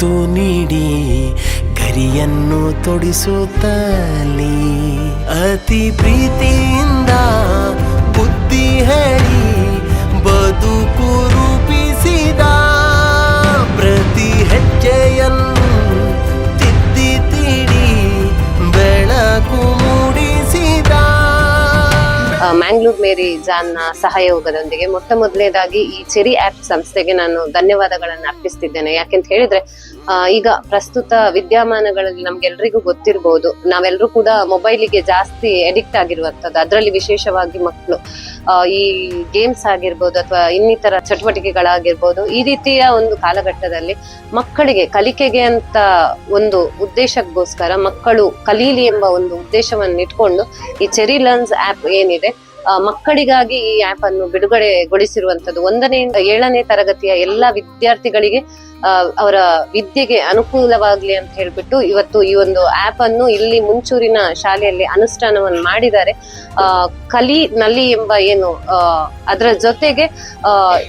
ಒತ್ತು ನೀಡಿ ಗರಿಯನ್ನು ತೊಡಿಸುತ್ತಲಿ. ಅತಿ ಪ್ರೀತಿಯಿಂದ ಮ್ಯಾಂಗ್ಳೂರ್ ಮೇರಿ ಜಾನ್ನ ಸಹಯೋಗದೊಂದಿಗೆ ಮೊಟ್ಟ ಮೊದಲನೇದಾಗಿ ಈ ಚೆರಿ ಆಪ್ ಸಂಸ್ಥೆಗೆ ನಾನು ಧನ್ಯವಾದಗಳನ್ನು ಅರ್ಪಿಸ್ತಿದ್ದೇನೆ. ಯಾಕೆಂತ ಹೇಳಿದ್ರೆ ಈಗ ಪ್ರಸ್ತುತ ವಿದ್ಯಮಾನಗಳಲ್ಲಿ ನಮ್ಗೆಲ್ರಿಗೂ ಗೊತ್ತಿರಬಹುದು ನಾವೆಲ್ಲರೂ ಕೂಡ ಮೊಬೈಲಿಗೆ ಜಾಸ್ತಿ ಅಡಿಕ್ಟ್ ಆಗಿರುವಂತದ್ದು ಅದರಲ್ಲಿ ವಿಶೇಷವಾಗಿ ಮಕ್ಕಳು ಈ ಗೇಮ್ಸ್ ಆಗಿರ್ಬೋದು ಅಥವಾ ಇನ್ನಿತರ ಚಟುವಟಿಕೆಗಳಾಗಿರ್ಬೋದು, ಈ ರೀತಿಯ ಒಂದು ಕಾಲಘಟ್ಟದಲ್ಲಿ ಮಕ್ಕಳಿಗೆ ಕಲಿಕೆಗೆ ಅಂತ ಒಂದು ಉದ್ದೇಶಕ್ಕೋಸ್ಕರ ಮಕ್ಕಳು ಕಲೀಲಿ ಎಂಬ ಒಂದು ಉದ್ದೇಶವನ್ನು ಇಟ್ಕೊಂಡು ಈ ಚೆರಿ ಲರ್ನ್ಸ್ ಆಪ್ ಏನಿದೆ ಮಕ್ಕಳಿಗಾಗಿ ಈ ಆಪ್ ಅನ್ನು ಬಿಡುಗಡೆಗೊಳಿಸಿರುವಂತದ್ದು ಒಂದನೆಯಿಂದ ಏಳನೇ ತರಗತಿಯ ಎಲ್ಲಾ ವಿದ್ಯಾರ್ಥಿಗಳಿಗೆ ಅವರ ವಿದ್ಯೆಗೆ ಅನುಕೂಲವಾಗ್ಲಿ ಅಂತ ಹೇಳ್ಬಿಟ್ಟು ಇವತ್ತು ಈ ಒಂದು ಆಪ್ ಅನ್ನು ಇಲ್ಲಿ ಮುಂಚೂರಿನ ಶಾಲೆಯಲ್ಲಿ ಅನುಷ್ಠಾನವನ್ನು ಮಾಡಿದ್ದಾರೆ. ಕಲಿ ನಲಿ ಎಂಬ ಏನು ಅದರ ಜೊತೆಗೆ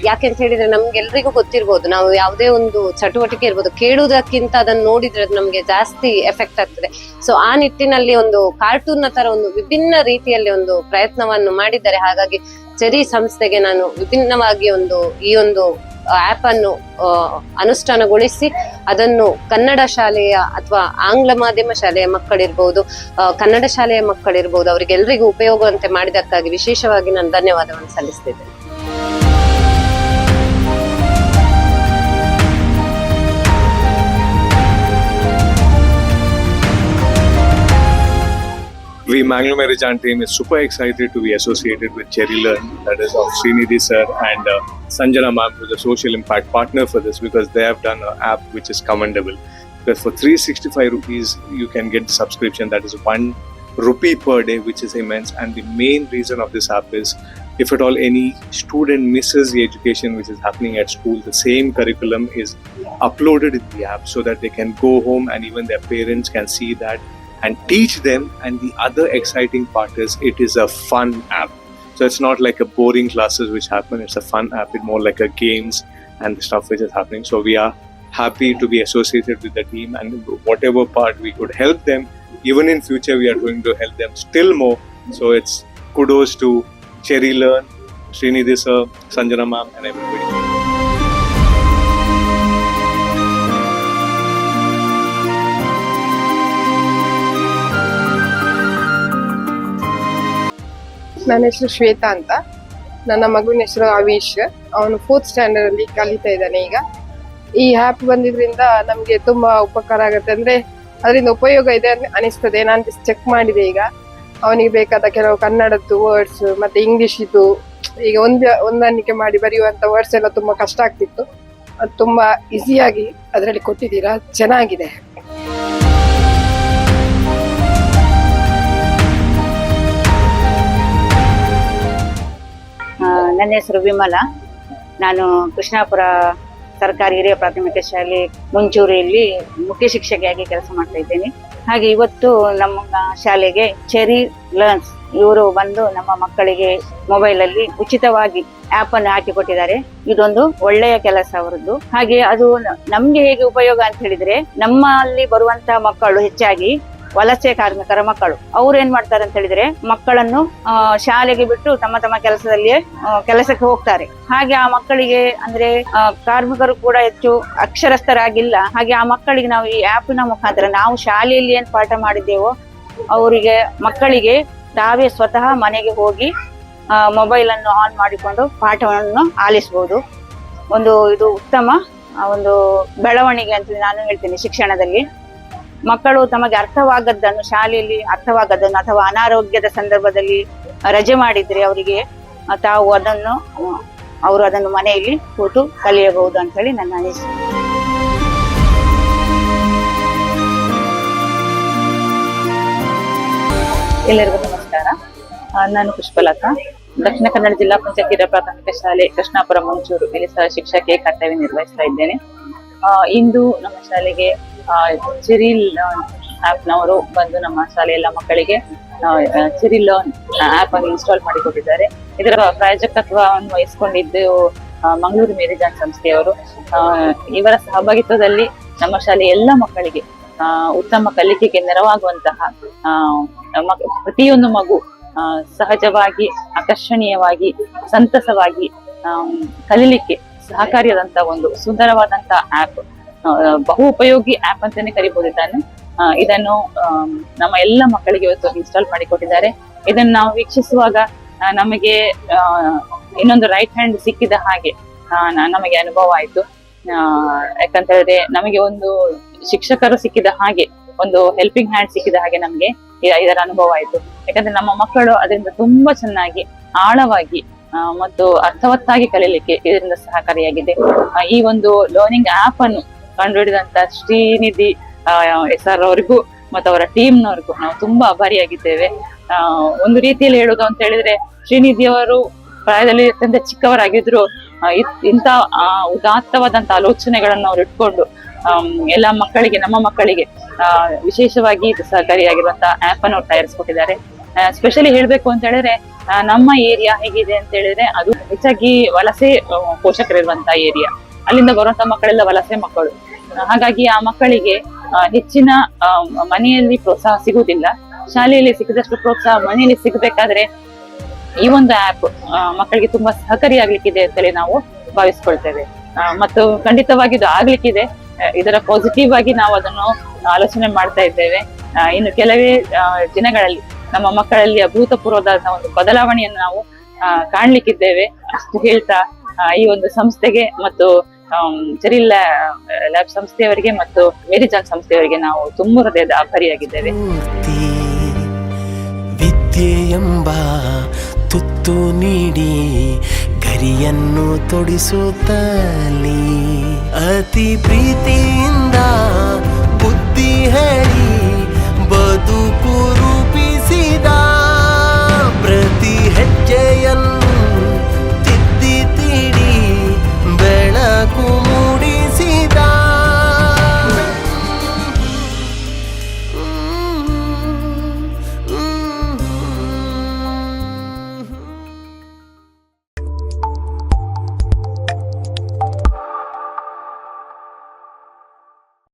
ಯಾಕೆ ಯಾಕೆಂತ ಹೇಳಿದ್ರೆ ನಮ್ಗೆಲ್ರಿಗೂ ಗೊತ್ತಿರ್ಬೋದು. ನಾವು ಯಾವುದೇ ಒಂದು ಚಟುವಟಿಕೆ ಇರ್ಬೋದು, ಕೇಳುವುದಕ್ಕಿಂತ ಅದನ್ನ ನೋಡಿದ್ರೆ ಅದು ನಮ್ಗೆ ಜಾಸ್ತಿ ಎಫೆಕ್ಟ್ ಆಗ್ತದೆ. ಸೊ ಆ ನಿಟ್ಟಿನಲ್ಲಿ ಒಂದು ಕಾರ್ಟೂನ್ನ ತರ ಒಂದು ವಿಭಿನ್ನ ರೀತಿಯಲ್ಲಿ ಒಂದು ಪ್ರಯತ್ನವನ್ನು ಮಾಡಿದ್ದಾರೆ. ಹಾಗಾಗಿ ಚೆರಿ ಸಂಸ್ಥೆಗೆ ನಾನು ವಿಭಿನ್ನವಾಗಿ ಒಂದು ಈ ಒಂದು ಆಪ್ ಅನ್ನು ಅನುಷ್ಠಾನಗೊಳಿಸಿ ಅದನ್ನು ಕನ್ನಡ ಶಾಲೆಯ ಅಥವಾ ಆಂಗ್ಲ ಮಾಧ್ಯಮ ಶಾಲೆಯ ಮಕ್ಕಳಿರ್ಬೋದು ಕನ್ನಡ ಶಾಲೆಯ ಮಕ್ಕಳಿರ್ಬೋದು ಅವರಿಗೆಲ್ಲರಿಗೂ ಉಪಯೋಗವಂತೆ ಮಾಡಿದಕ್ಕಾಗಿ ವಿಶೇಷವಾಗಿ ನಾನು ಧನ್ಯವಾದವನ್ನು ಸಲ್ಲಿಸ್ತಿದ್ದೇನೆ. We Mangalore Marijan team is super excited to be associated with Cherry Learn, that is of Srinidhi sir and uh, Sanjana ma'am, who's a social impact partner for this because they have done an app which is commendable. Because for 365 rupees, you can get the subscription that is one rupee per day, which is immense. And the main reason of this app is if at all any student misses the education which is happening at school, the same curriculum is uploaded in the app so that they can go home and even their parents can see that and teach them. And the other exciting part is it is a fun app. So it's not like a boring classes which happen. It's a fun app. It's more like a games and the stuff which is happening. So we are happy to be associated with the team and whatever part we could help them. Even in future, we are going to help them still more. So it's kudos to Cherry Learn, Srinidhi sir, Sanjana ma'am, and everybody. ನನ್ನ ಹೆಸರು ಶ್ವೇತಾ ಅಂತ. ನನ್ನ ಮಗನ ಹೆಸರು ಅವೀಶ್ ಅವನು fourth standard ಅಲ್ಲಿ ಕಲಿತಾ ಇದ್ದಾನೆ ಈಗ. ಈ ಆ್ಯಪ್ ಬಂದಿದ್ರಿಂದ ನಮಗೆ ತುಂಬಾ ಉಪಕಾರ ಆಗುತ್ತೆ. ಅಂದ್ರೆ ಅದರಿಂದ ಉಪಯೋಗ ಇದೆ ಅನಿಸ್ತದೆ. ನಾನು ಚೆಕ್ ಮಾಡಿದೆ ಈಗ. ಅವನಿಗೆ ಬೇಕಾದ ಕೆಲವು ಕನ್ನಡದ್ದು ವರ್ಡ್ಸ್ ಮತ್ತೆ ಇಂಗ್ಲಿಷ್ ಇದು. ಈಗ ಒಂದ್ ಹೊಂದಾಣಿಕೆ ಮಾಡಿ ಬರೆಯುವಂತ ವರ್ಡ್ಸ್ ಎಲ್ಲ ತುಂಬಾ ಕಷ್ಟ ಆಗ್ತಿತ್ತು. ಅದು ತುಂಬಾ ಈಸಿಯಾಗಿ ಅದರಲ್ಲಿ ಕೊಟ್ಟಿದ್ದೀರಾ? ಚೆನ್ನಾಗಿದೆ. ನನ್ನ ಹೆಸರು ವಿಮಲ. ನಾನು ಕೃಷ್ಣಾಪುರ ಸರ್ಕಾರಿ ಹಿರಿಯ ಪ್ರಾಥಮಿಕ ಶಾಲೆ ಮುಂಚೂರಿಯಲ್ಲಿ ಮುಖ್ಯ ಶಿಕ್ಷಕಿಯಾಗಿ ಕೆಲಸ ಮಾಡ್ತಾ ಇದ್ದೇನೆ. ಹಾಗೆ ಇವತ್ತು ನಮ್ಮ ಶಾಲೆಗೆ ಚೆರಿ ಲರ್ನ್ಸ್ ಇವರು ಬಂದು ನಮ್ಮ ಮಕ್ಕಳಿಗೆ ಮೊಬೈಲ್ ಅಲ್ಲಿ ಉಚಿತವಾಗಿ ಆಪ್ ಅನ್ನು ಹಾಕಿಕೊಟ್ಟಿದ್ದಾರೆ ಇದೊಂದು ಒಳ್ಳೆಯ ಕೆಲಸ ಅವರದ್ದು. ಹಾಗೆ ಅದು ನಮ್ಗೆ ಹೇಗೆ ಉಪಯೋಗ ಅಂತ ಹೇಳಿದ್ರೆ, ನಮ್ಮಲ್ಲಿ ಬರುವಂತಹ ಮಕ್ಕಳು ಹೆಚ್ಚಾಗಿ ವಲಸೆ ಕಾರ್ಮಿಕರ ಮಕ್ಕಳು. ಅವ್ರು ಏನ್ ಮಾಡ್ತಾರೆ ಅಂತ ಹೇಳಿದ್ರೆ ಮಕ್ಕಳನ್ನು ಶಾಲೆಗೆ ಬಿಟ್ಟು ತಮ್ಮ ತಮ್ಮ ಕೆಲಸದಲ್ಲಿಯೇ ಕೆಲಸಕ್ಕೆ ಹೋಗ್ತಾರೆ. ಹಾಗೆ ಆ ಮಕ್ಕಳಿಗೆ ಅಂದ್ರೆ ಕಾರ್ಮಿಕರು ಕೂಡ ಹೆಚ್ಚು ಅಕ್ಷರಸ್ಥರಾಗಿಲ್ಲ. ಹಾಗೆ ಆ ಮಕ್ಕಳಿಗೆ ನಾವು ಈ ಆ್ಯಪಿನ ಮುಖಾಂತರ ನಾವು ಶಾಲೆಯಲ್ಲಿ ಏನ್ ಪಾಠ ಮಾಡಿದ್ದೇವೋ, ಅವರಿಗೆ, ಮಕ್ಕಳಿಗೆ ತಾವೇ ಸ್ವತಃ ಮನೆಗೆ ಹೋಗಿ ಮೊಬೈಲ್ ಅನ್ನು ಆನ್ ಮಾಡಿಕೊಂಡು ಪಾಠವನ್ನು ಆಲಿಸಬಹುದು ಒಂದು ಇದು ಉತ್ತಮ ಒಂದು ಬೆಳವಣಿಗೆ ಅಂತ ನಾನು ಹೇಳ್ತೀನಿ ಶಿಕ್ಷಣದಲ್ಲಿ. ಮಕ್ಕಳು ತಮಗೆ ಅರ್ಥವಾಗದ್ದನ್ನು ಶಾಲೆಯಲ್ಲಿ ಅರ್ಥವಾಗದ್ದನ್ನು ಅಥವಾ ಅನಾರೋಗ್ಯದ ಸಂದರ್ಭದಲ್ಲಿ ರಜೆ ಮಾಡಿದ್ರೆ ಅವರಿಗೆ ತಾವು ಅದನ್ನು, ಅವರು ಅದನ್ನು ಮನೆಯಲ್ಲಿ ಕೂತು ಕಲಿಯಬಹುದು ಅಂತ ಹೇಳಿ ನನ್ನ ಅನಿಸಿಕೆ. ಎಲ್ಲರಿಗೂ ನಮಸ್ಕಾರ. ನಾನು ಪುಷ್ಪಲತಾ. ದಕ್ಷಿಣ ಕನ್ನಡ ಜಿಲ್ಲಾ ಪಂಚಾಯತ್ ಪ್ರಾಥಮಿಕ ಶಾಲೆ ಕೃಷ್ಣಾಪುರ ಮುಂಚೂರು. ಇಲ್ಲಿ ಸಹ ಶಿಕ್ಷಕಿಯ ಕರ್ತವ್ಯ ನಿರ್ವಹಿಸ್ತಾ ಇದ್ದೇನೆ. ಇಂದು ನಮ್ಮ ಶಾಲೆಗೆ ಚಿರಿಲ್ ಆ್ಯಪ್ನವರು ಬಂದು ನಮ್ಮ ಶಾಲೆ ಎಲ್ಲ ಮಕ್ಕಳಿಗೆ ಚಿರಿಲ್ ಆ್ಯಪ್ ಅನ್ನು ಇನ್ಸ್ಟಾಲ್ ಮಾಡಿಕೊಟ್ಟಿದ್ದಾರೆ. ಇದರ ಪ್ರಾಯೋಜಕತ್ವವನ್ನು ವಹಿಸಿಕೊಂಡಿದ್ದು ಮಂಗಳೂರು ಮೇರಿಜಾನ್ ಸಂಸ್ಥೆಯವರು. ಇವರ ಸಹಭಾಗಿತ್ವದಲ್ಲಿ ನಮ್ಮ ಶಾಲೆಯ ಎಲ್ಲ ಮಕ್ಕಳಿಗೆ ಉತ್ತಮ ಕಲಿಕೆಗೆ ನೆರವಾಗುವಂತಹ ಪ್ರತಿಯೊಂದು ಮಗು ಸಹಜವಾಗಿ, ಆಕರ್ಷಣೀಯವಾಗಿ, ಸಂತಸವಾಗಿ ಕಲೀಲಿಕ್ಕೆ ಸಹಕಾರಿಯಾದಂತಹ ಒಂದು ಸುಂದರವಾದಂತಹ ಆಪ್ ಬಹು ಉಪಯೋಗಿ ಆಪ್ ಅಂತಾನೆ ಕರಿಬಹುದು ಇದನ್ನು. ಇದನ್ನು ನಮ್ಮ ಎಲ್ಲ ಮಕ್ಕಳಿಗೆ ಇವತ್ತು ಇನ್ಸ್ಟಾಲ್ ಮಾಡಿಕೊಟ್ಟಿದ್ದಾರೆ ಇದನ್ನು ನಾವು ವೀಕ್ಷಿಸುವಾಗ ನಮಗೆ ಇನ್ನೊಂದು ರೈಟ್ ಹ್ಯಾಂಡ್ ಸಿಕ್ಕಿದ ಹಾಗೆ ನಮಗೆ ಅನುಭವ ಆಯ್ತು. ಯಾಕಂತ ಹೇಳಿದ್ರೆ ನಮಗೆ ಒಂದು ಶಿಕ್ಷಕರು ಸಿಕ್ಕಿದ ಹಾಗೆ, ಒಂದು ಹೆಲ್ಪಿಂಗ್ ಹ್ಯಾಂಡ್ ಸಿಕ್ಕಿದ ಹಾಗೆ ನಮಗೆ ಇದರ ಅನುಭವ ಆಯ್ತು. ಯಾಕಂದ್ರೆ ನಮ್ಮ ಮಕ್ಕಳು ಅದರಿಂದ ತುಂಬಾ ಚೆನ್ನಾಗಿ, ಆಳವಾಗಿ ಮತ್ತು ಅರ್ಥವತ್ತಾಗಿ ಕಲೀಲಿಕ್ಕೆ ಇದರಿಂದ ಸಹಕಾರಿಯಾಗಿದೆ. ಈ ಒಂದು ಲರ್ನಿಂಗ್ ಆಪ್ ಅನ್ನು ಕಂಡುಹಿಡಿದಂತ ಶ್ರೀನಿಧಿ ಎಸ್ ಆರ್ ಅವರಿಗೂ ಮತ್ತು ಅವರ ಟೀಮ್ನವರಿಗೂ ನಾವು ತುಂಬಾ ಆಭಾರಿಯಾಗಿದ್ದೇವೆ ಆ, ಒಂದು ರೀತಿಯಲ್ಲಿ ಹೇಳುದು ಅಂತ ಹೇಳಿದ್ರೆ ಶ್ರೀನಿಧಿ ಅವರು ಪ್ರಾಯದಲ್ಲಿ ಅತ್ಯಂತ ಚಿಕ್ಕವರಾಗಿದ್ರು. ಇತ್- ಉದಾತ್ತವಾದಂತ ಆಲೋಚನೆಗಳನ್ನು ಅವ್ರು ಇಟ್ಕೊಂಡು ಎಲ್ಲ ಮಕ್ಕಳಿಗೆ ನಮ್ಮ ಮಕ್ಕಳಿಗೆ ವಿಶೇಷವಾಗಿ ಸಹಕಾರಿಯಾಗಿರುವಂತ ಆಪ್ ಅನ್ನು ತಯಾರಿಸ್ಕೊಟ್ಟಿದ್ದಾರೆ. ಸ್ಪೆಷಲಿ ಹೇಳ್ಬೇಕು ಅಂತ ಹೇಳಿದ್ರೆ ನಮ್ಮ ಏರಿಯಾ ಹೇಗಿದೆ ಅಂತ ಹೇಳಿದ್ರೆ ಅದು ಹೆಚ್ಚಾಗಿ ವಲಸೆ ಪೋಷಕರಿರುವಂತ ಪೋಷಕರಿರುವಂತಹ ಏರಿಯಾ ಅಲ್ಲಿಂದ ಬರುವಂತ ಮಕ್ಕಳೆಲ್ಲ ವಲಸೆ ಮಕ್ಕಳು. ಹಾಗಾಗಿ ಆ ಮಕ್ಕಳಿಗೆ ಹೆಚ್ಚಿನ ಮನೆಯಲ್ಲಿ ಪ್ರೋತ್ಸಾಹ ಸಿಗುವುದಿಲ್ಲ. ಶಾಲೆಯಲ್ಲಿ ಸಿಕ್ಕಿದಷ್ಟು ಪ್ರೋತ್ಸಾಹ ಮನೆಯಲ್ಲಿ ಸಿಗಬೇಕಾದ್ರೆ ಈ ಒಂದು ಆಪ್ ಮಕ್ಕಳಿಗೆ ತುಂಬಾ ಸಹಕಾರಿ ಆಗ್ಲಿಕ್ಕಿದೆ ಅಂತೇಳಿ ನಾವು ಭಾವಿಸ್ಕೊಳ್ತೇವೆ. ಮತ್ತು ಖಂಡಿತವಾಗಿ ಇದು ಆಗ್ಲಿಕ್ಕಿದೆ. ಇದರ ಪಾಸಿಟಿವ್ ಆಗಿ ನಾವು ಅದನ್ನು ಆಲೋಚನೆ ಮಾಡ್ತಾ ಇದ್ದೇವೆ. ಇನ್ನು ಕೆಲವೇ ದಿನಗಳಲ್ಲಿ ನಮ್ಮ ಮಕ್ಕಳಲ್ಲಿ ಅಭೂತಪೂರ್ವದ ಒಂದು ಬದಲಾವಣೆಯನ್ನು ನಾವು ಕಾಣ್ಲಿಕ್ಕಿದ್ದೇವೆ. ಅಷ್ಟು ಹೇಳ್ತಾ ಈ ಒಂದು ಸಂಸ್ಥೆಗೆ ಮತ್ತು ಚೆರಿಲ್ ಲ್ಯಾಬ್ ಸಂಸ್ಥೆಯವರಿಗೆ ಮತ್ತು ಮೇರಿಜಾನ್ ಸಂಸ್ಥೆಯವರಿಗೆ ನಾವು ತುಂಬ ಹೃದಯದ ಆಭಾರಿಯಾಗಿದ್ದೇವೆ ವಿದ್ಯೆ ಎಂಬ ತುತ್ತು ನೀಡಿ ಗರಿಯನ್ನು ತೊಡಿಸುತ್ತಲಿ. ಅತಿ ಪ್ರೀತಿಯಿಂದ